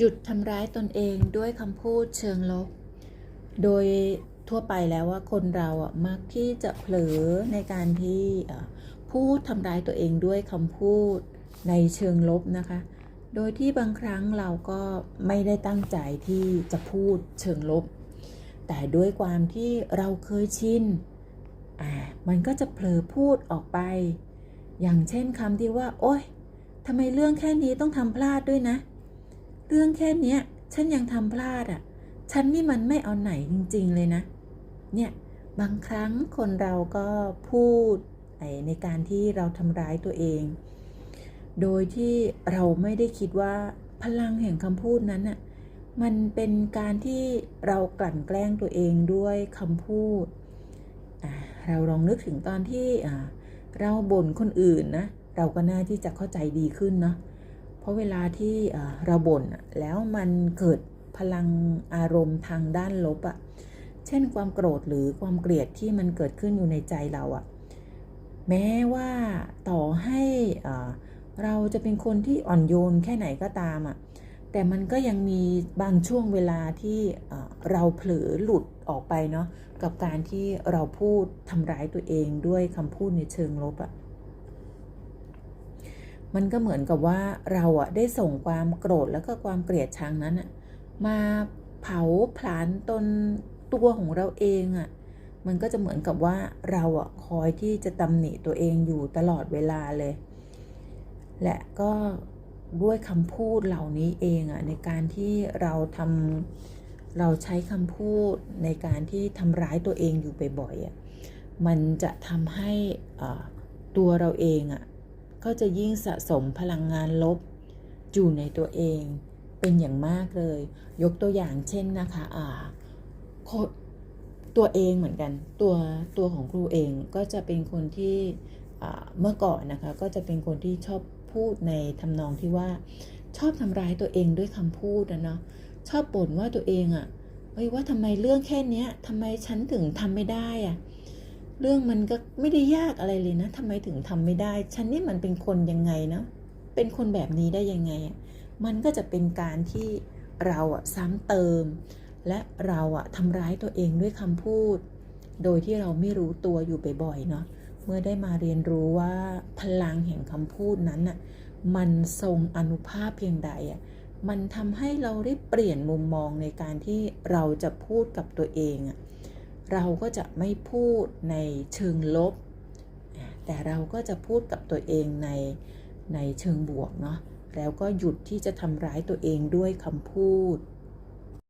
จุดทำร้ายตนเองด้วยคำพูดเชิงลบ โดยทั่วไปแล้วว่าคนเราอะมักที่จะเผลอในการที่พูดทำร้ายตัวเองด้วยคำพูดในเชิงลบนะคะ โดยที่บางครั้งเราก็ไม่ได้ตั้งใจที่จะพูดเชิงลบ แต่ด้วยความที่เราเคยชิน อ่า มันก็จะเผลอพูดออกไป อย่างเช่นคำที่ว่า โอ๊ยทำไมเรื่องแค่นี้ต้องทำพลาดด้วยนะเเรื่องแค่เนี้ย ฉันยังทำพลาดอะ ฉันนี่มันไม่เอาไหนจริง ๆ เลยนะ เนี่ยบางครั้งคนเราก็พูดในการที่เราทำร้ายตัวเอง โดยที่เราไม่ได้คิดว่าพลังแห่งคำพูดนั้นน่ะมันเป็นการที่เรากลั่นแกล้งตัวเองด้วยคำพูด เราลองนึกถึงตอนที่เราบ่นคนอื่นนะ เราก็น่าที่จะเข้าใจดีขึ้นเนาะ เพราะเวลาที่เราบ่นแล้วมันเกิดพลังอารมณ์ทางด้านลบอะเช่นความโกรธหรือความเกลียดที่มันเกิดขึ้นอยู่ในใจเราอะแม้ว่าต่อให้อ่าเราจะเป็นคนที่อ่อนโยนแค่ไหนก็ตามอะแต่มันก็ยังมีบางช่วงเวลาที่เราเผลอหลุดออกไปเนาะกับการที่เราพูดทำร้ายตัวเองด้วยคำพูดในเชิงลบอะ มันก็เหมือนกับว่าเราอะได้ส่งความโกรธแล้วก็ความเกลียดชังนั้นอะมาเผาผลาญตนตัวของเราเองอะมันก็จะเหมือนกับว่าเราอะคอยที่จะตำหนิตัวเองอยู่ตลอดเวลาเลย และก็ด้วยคำพูดเหล่านี้เองอะในการที่เราทำเราใช้คำพูดในการที่ทำร้ายตัวเองอยู่บ่อยๆอะมันจะทำให้ตัวเราเองอะ ก็จะยิ่งสะสมพลังงานลบ อยู่ในตัวเองเป็นอย่างมากเลย ยกตัวอย่างเช่นนะคะอ่าตัวเองเหมือนกันตัวตัวของครูเองก็จะเป็นคนที่เมื่อก่อนนะคะก็จะเป็นคนที่ชอบพูดในทำนองที่ว่าชอบทำร้ายตัวเองด้วยคำพูดนะเนาะชอบบ่นว่าตัวเองอะ่ะเฮ้ยว่าทำไมเรื่องแค่เนี้ยทำไมฉันถึงทำไม่ได้อะ เรื่องมันก็ไม่ได้ยากอะไรเลยนะทำไมถึงทำไม่ได้ ฉันนี่มันเป็นคนยังไงนะ เป็นคนแบบนี้ได้ยังไงอะมันก็จะเป็นการที่เราอะซ้ำเติม และเราอะทำร้ายตัวเองด้วยคำพูด โดยที่เราไม่รู้ตัวอยู่บ่อยๆเนาะ เมื่อได้มาเรียนรู้ว่าพลังแห่งคำพูดนั้นน่ะมันทรงอนุภาพเพียงใดอะมันทำให้เราได้เปลี่ยนมุมมองในการที่เราจะพูดกับตัวเองอะ เราก็จะไม่พูดในเชิงลบ แต่เราก็จะพูดกับตัวเองในในเชิงบวกเนาะแล้วก็หยุดที่จะทำร้ายตัวเองด้วยคำพูด